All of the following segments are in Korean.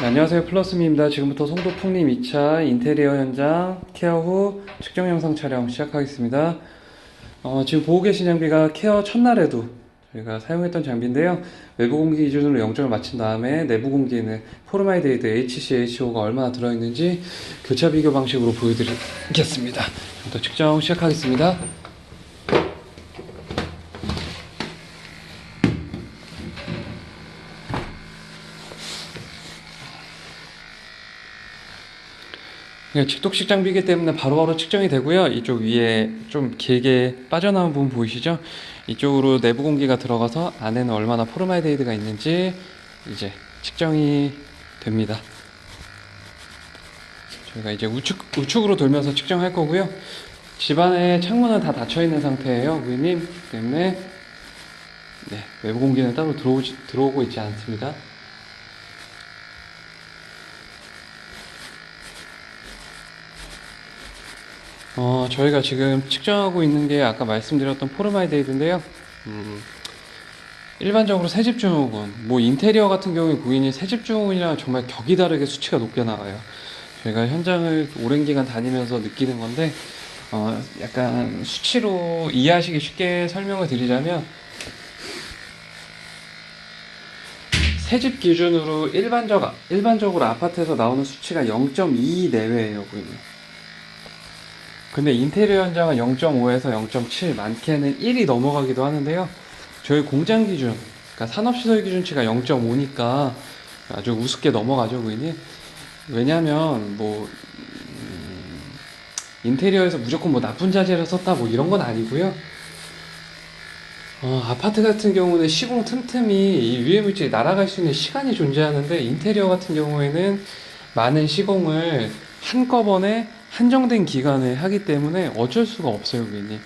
네, 안녕하세요 플러스미입니다. 지금부터 송도풍림 2차 인테리어 현장 케어 후 측정 영상 촬영 시작하겠습니다. 어, 지금 보고 계신 장비가 케어 첫날에도 저희가 사용했던 장비인데요. 외부 공기 기준으로 0점을 맞춘 다음에 내부 공기에는 포르마이데이드 HCHO가 얼마나 들어있는지 교차 비교 방식으로 보여드리겠습니다. 지금부터 측정 시작하겠습니다. 그냥 직독식 장비이기 때문에 바로바로 측정이 되고요. 이쪽 위에 좀 길게 빠져나온 부분 보이시죠? 이쪽으로 내부 공기가 들어가서 안에는 얼마나 포르말데이드가 있는지 이제 측정이 됩니다. 저희가 이제 우측, 우측으로 돌면서 측정할 거고요. 집안의 창문은 다 닫혀 있는 상태예요, 고객님. 때문에 네, 외부 공기는 따로 들어오지, 들어오고 있지 않습니다. 어, 저희가 지금 측정하고 있는 게 아까 말씀드렸던 포르마이데이드인데요. 음, 일반적으로 새집중후군, 뭐 인테리어 같은 경우에 고객님 새집중후군이랑 정말 격이 다르게 수치가 높게 나가요. 저희가 현장을 오랜 기간 다니면서 느끼는 건데, 어, 약간 수치로 이해하시기 쉽게 설명을 드리자면, 새집 기준으로 일반적, 일반적으로 아파트에서 나오는 수치가 0.2 내외예요, 고객님. 근데 인테리어 현장은 0.5에서 0.7, 많게는 1이 넘어가기도 하는데요. 저희 공장 기준, 그러니까 산업시설 기준치가 0.5니까 아주 우습게 넘어가죠, 고객님. 왜냐면, 뭐, 음, 인테리어에서 무조건 뭐 나쁜 자재를 썼다, 뭐 이런 건 아니고요. 어, 아파트 같은 경우는 시공 틈틈이 이 유해 물질이 날아갈 수 있는 시간이 존재하는데 인테리어 같은 경우에는 많은 시공을 한꺼번에 한정된 기간에 하기 때문에 어쩔 수가 없어요, 고객님.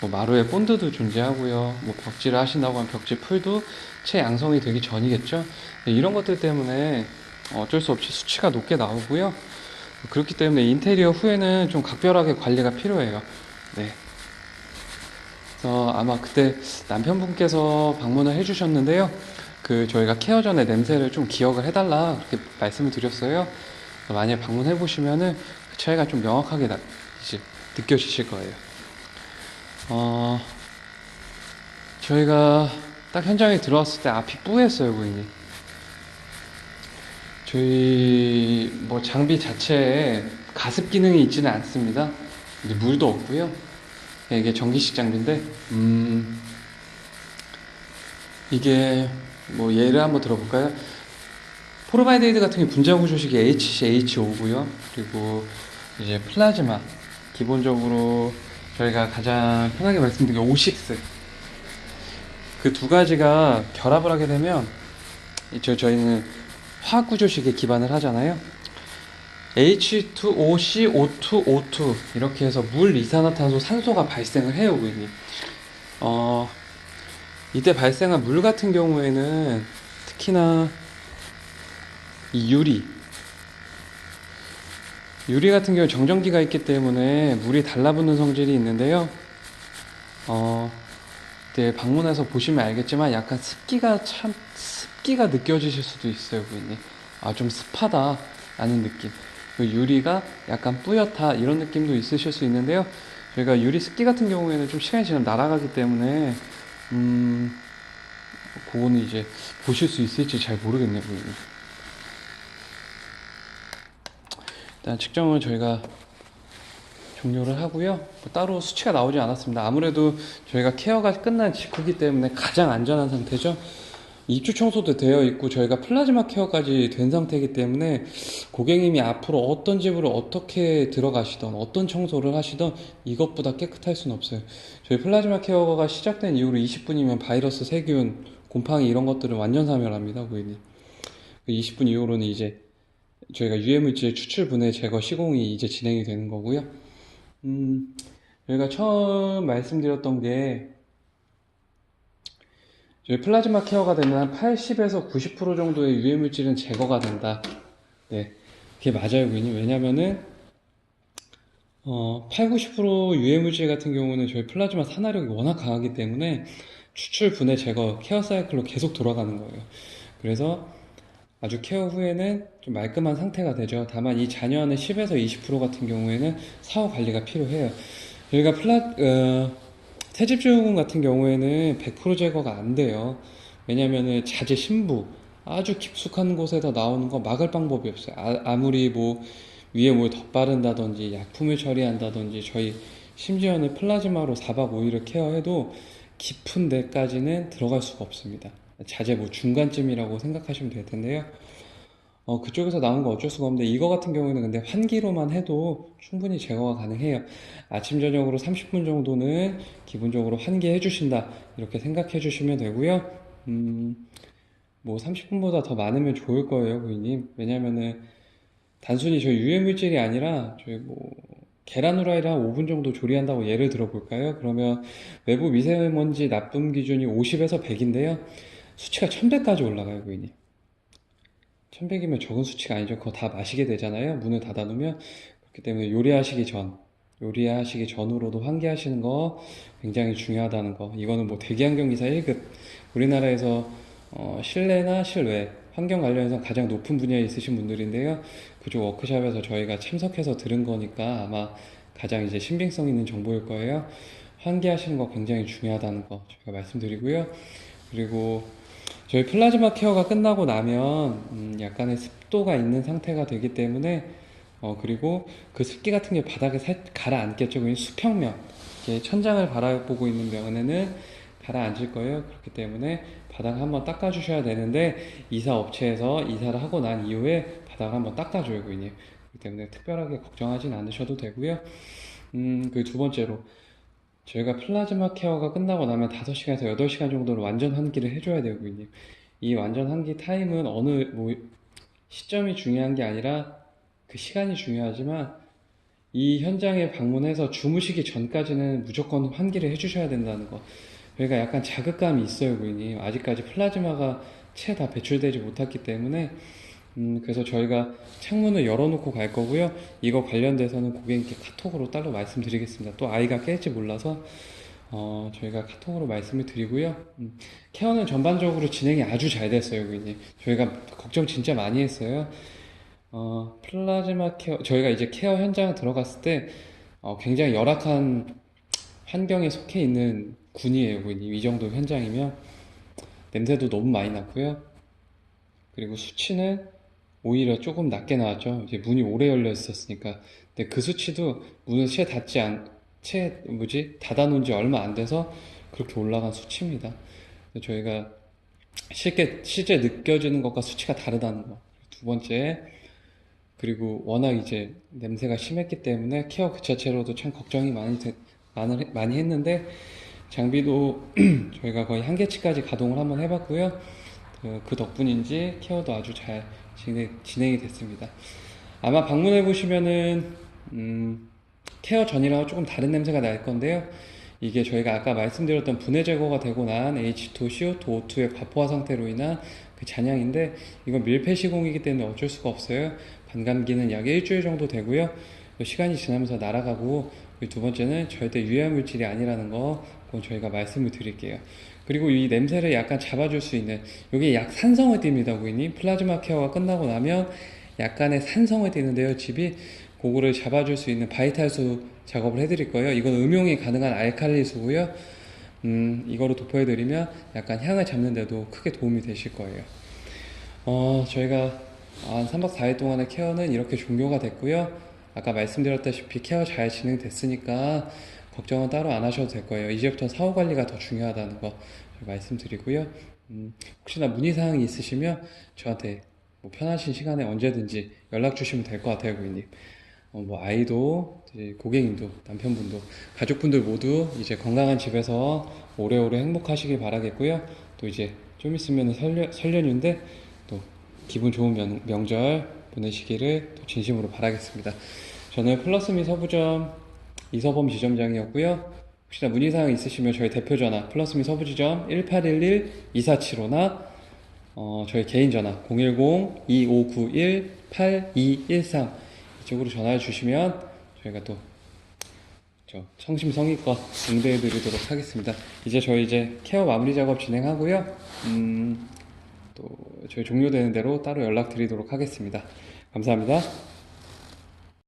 뭐 마루에 본드도 존재하고요. 뭐 벽지를 하신다고 하면 벽지 풀도 채 양성이 되기 전이겠죠. 네, 이런 것들 때문에 어쩔 수 없이 수치가 높게 나오고요. 그렇기 때문에 인테리어 후에는 좀 각별하게 관리가 필요해요. 네. 그래서 아마 그때 남편분께서 방문을 해주셨는데요. 그 저희가 케어 전에 냄새를 좀 기억을 해달라 그렇게 말씀을 드렸어요. 만약에 방문해 보시면은 그 차이가 좀 명확하게 나, 이제 느껴지실 거예요. 어, 저희가 딱 현장에 들어왔을 때 앞이 뿌였어요, 고객님. 저희 뭐 장비 자체에 가습 기능이 있지는 않습니다. 근데 물도 없고요. 예, 이게 전기식 장비인데, 음, 이게 뭐 예를 한번 들어볼까요? 포르바이데이드 같은 게 분자 구조식이 HCHO고요. 그리고 이제 플라즈마 기본적으로 저희가 가장 편하게 말씀드린 게 O6 그 두 가지가 결합을 하게 되면 저 저희는 화학 구조식에 기반을 하잖아요. H2O, CO2, O2 이렇게 해서 물, 이산화탄소, 산소가 발생을 해요, 고객님. 어, 이때 발생한 물 같은 경우에는 특히나 이 유리 유리 같은 경우 정전기가 있기 때문에 물이 달라붙는 성질이 있는데요. 어, 네, 방문해서 보시면 알겠지만 약간 습기가 참 습기가 느껴지실 수도 있어요, 고객님. 아, 좀 습하다 라는 느낌. 그 유리가 약간 뿌옇다 이런 느낌도 있으실 수 있는데요. 저희가 유리 습기 같은 경우에는 좀 시간이 지나면 날아가기 때문에 음, 그거는 이제 보실 수 있을지 잘 모르겠네요, 고객님. 일단 측정을 저희가 종료를 하고요. 뭐 따로 수치가 나오지 않았습니다. 아무래도 저희가 케어가 끝난 직후기 때문에 가장 안전한 상태죠. 입주 청소도 되어 있고 저희가 플라즈마 케어까지 된 상태이기 때문에 고객님이 앞으로 어떤 집으로 어떻게 들어가시던 어떤 청소를 하시던 이것보다 깨끗할 수는 없어요. 저희 플라즈마 케어가 시작된 이후로 20분이면 바이러스, 세균, 곰팡이 이런 것들은 완전 사멸합니다, 고객님. 20분 이후로는 이제 저희가 유해물질 추출 분해 제거 시공이 이제 진행이 되는 거고요. 음, 저희가 처음 말씀드렸던 게 저희 플라즈마 케어가 되면 한 80에서 90% 정도의 유해물질은 제거가 된다. 네, 그게 맞아요, 고객님. 왜냐면은 어, 8, 90% 유해물질 같은 경우는 저희 플라즈마 산화력이 워낙 강하기 때문에 추출, 분해, 제거, 케어 사이클로 계속 돌아가는 거예요. 그래서 아주 케어 후에는 좀 말끔한 상태가 되죠. 다만 이 잔여하는 10에서 20% 같은 경우에는 사후 관리가 필요해요. 저희가 플라, 어, 세집주공 같은 경우에는 100% 제거가 안 돼요. 왜냐면은 자재 심부, 아주 깊숙한 곳에서 나오는 거 막을 방법이 없어요. 아, 무리뭐 위에 뭘 덧바른다든지 약품을 처리한다든지 저희 심지어는 플라즈마로 4박 5일을 케어해도 깊은 데까지는 들어갈 수가 없습니다. 자재 뭐 중간쯤이라고 생각하시면 될 텐데요. 어, 그쪽에서 나온 거 어쩔 수가 없는데 이거 같은 경우에는 근데 환기로만 해도 충분히 제거가 가능해요. 아침 저녁으로 30분 정도는 기본적으로 환기해 주신다 이렇게 생각해 주시면 되고요. 음, 뭐 30분보다 더 많으면 좋을 거예요, 고객님. 왜냐면은 단순히 저희 유해 물질이 아니라 저희 뭐 계란 후라이를 한 5분 정도 조리한다고 예를 들어 볼까요? 그러면 외부 미세먼지 나쁨 기준이 50에서 100인데요. 수치가 1100까지 올라가요, 고객님. 1100이면 적은 수치가 아니죠. 그거 다 마시게 되잖아요. 문을 닫아 놓으면. 그렇기 때문에 요리하시기 전, 요리하시기 전으로도 환기하시는 거 굉장히 중요하다는 거. 이거는 뭐 대기환경기사 1급. 우리나라에서 어, 실내나 실외 환경 관련해서 가장 높은 분야에 있으신 분들인데요. 그쪽 워크샵에서 저희가 참석해서 들은 거니까 아마 가장 이제 신빙성 있는 정보일 거예요. 환기하시는 거 굉장히 중요하다는 거 저희가 말씀드리고요. 그리고 저희 플라즈마 케어가 끝나고 나면 음, 약간의 습도가 있는 상태가 되기 때문에 어, 그리고 그 습기 같은 게 바닥에 살 가라앉겠죠. 수평면 천장을 바라보고 있는 면에는 가라앉을 거예요. 그렇기 때문에 바닥 한번 닦아주셔야 되는데 이사 업체에서 이사를 하고 난 이후에 바닥 한번 닦아줘요. 그렇기 때문에 특별하게 걱정하진 않으셔도 되고요. 음, 그 두 번째로 저희가 플라즈마 케어가 끝나고 나면 5시간에서 8시간 정도를 완전 환기를 해줘야 고객님. 이 완전 환기 타임은 어느 뭐 시점이 중요한 게 아니라 그 시간이 중요하지만 이 현장에 방문해서 주무시기 전까지는 무조건 환기를 해주셔야 된다는 거. 그러니까 약간 자극감이 있어요, 고객님. 아직까지 플라즈마가 채 다 배출되지 못했기 때문에 음, 그래서 저희가 창문을 열어놓고 갈 거고요. 이거 관련돼서는 고객님께 카톡으로 따로 말씀드리겠습니다. 또 아이가 깰지 몰라서 어, 저희가 카톡으로 말씀을 드리고요. 음, 케어는 전반적으로 진행이 아주 잘 됐어요, 고객님. 저희가 걱정 진짜 많이 했어요. 어, 플라즈마 케어, 저희가 이제 케어 현장 들어갔을 때 어, 굉장히 열악한 환경에 속해 있는 군이에요, 고객님. 이 정도 현장이면 냄새도 너무 많이 났고요. 그리고 수치는 오히려 조금 낮게 나왔죠. 이제 문이 오래 열려 있었으니까. 근데 그 수치도 문을 채 닫지 않, 채, 뭐지? 닫아놓은 지 얼마 안 돼서 그렇게 올라간 수치입니다. 저희가 실제, 실제 느껴지는 것과 수치가 다르다는 거. 두 번째, 그리고 워낙 이제 냄새가 심했기 때문에 케어 그 자체로도 참 걱정이 많이, 되- 많이, 많이 했는데, 장비도 저희가 거의 한계치까지 가동을 한번 해봤고요. 그, 그 덕분인지 케어도 아주 잘 진행, 진행 이 됐습니다. 아마 방문해 보시면은 음, 케어 전이랑 조금 다른 냄새가 날 건데요. 이게 저희가 아까 말씀드렸던 분해 제거가 되고 난 H2, CO2, O2의 과포화 상태로 인한 그 잔향인데 이건 밀폐 시공이기 때문에 어쩔 수가 없어요. 반감기는 약 일주일 정도 되고요. 시간이 지나면서 날아가고 그두 번째는 절대 유해 물질이 아니라는 거 저희가 말씀을 드릴게요. 그리고 이 냄새를 약간 잡아줄 수 있는 이게 약 산성을 띱니다, 고객님. 플라즈마 케어가 끝나고 나면 약간의 산성을 띠는데요, 집이 그거를 잡아줄 수 있는 바이탈수 작업을 해드릴 거예요. 이건 음용이 가능한 알칼리수고요. 음, 이거로 도포해드리면 약간 향을 잡는데도 크게 도움이 되실 거예요. 어, 저희가 한 3박 4일 동안의 케어는 이렇게 종료가 됐고요. 아까 말씀드렸다시피 케어 잘 진행됐으니까 걱정은 따로 안 하셔도 될 거예요. 이제부터 사후 관리가 더 중요하다는 거 말씀드리고요. 음, 혹시나 문의 사항이 있으시면 저한테 뭐 편하신 시간에 언제든지 연락 주시면 될 것 같아요, 고객님. 어, 뭐 아이도 고객님도 남편분도 가족분들 모두 이제 건강한 집에서 오래오래 행복하시길 바라겠고요. 또 이제 좀 있으면 설년, 설년인데 또 기분 좋은 명, 명절 보내시기를 또 진심으로 바라겠습니다. 저는 플러스미 서부점 이서범 지점장이었고요. 혹시나 문의사항 있으시면 저희 대표 전화 플러스미 서부지점 1811-2475나 어, 저희 개인 전화 010-2591-8213 이쪽으로 전화해 주시면 저희가 또저 성심성의껏 응대해 드리도록 하겠습니다. 이제 저희 이제 케어 마무리 작업 진행하고요. 음, 또 저희 종료되는 대로 따로 연락 드리도록 하겠습니다. 감사합니다.